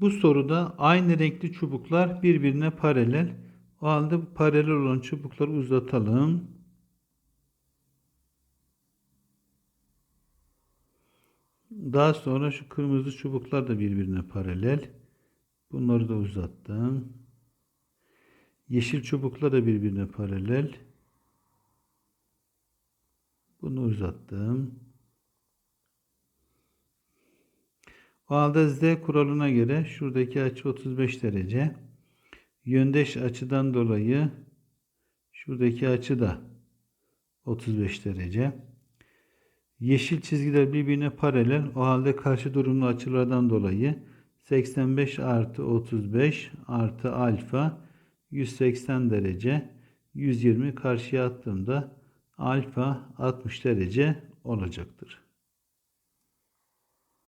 Bu soruda aynı renkli çubuklar birbirine paralel. O halde paralel olan çubukları uzatalım. Daha sonra şu kırmızı çubuklar da birbirine paralel. Bunları da uzattım. Yeşil çubuklar da birbirine paralel. Bunu uzattım. O halde z kuralına göre şuradaki açı 35 derece. Yöndeş açıdan dolayı şuradaki açı da 35 derece. Yeşil çizgiler birbirine paralel. O halde karşı durumlu açılardan dolayı 85 artı 35 artı alfa 180 derece 120 karşıya attığımda alfa 60 derece olacaktır.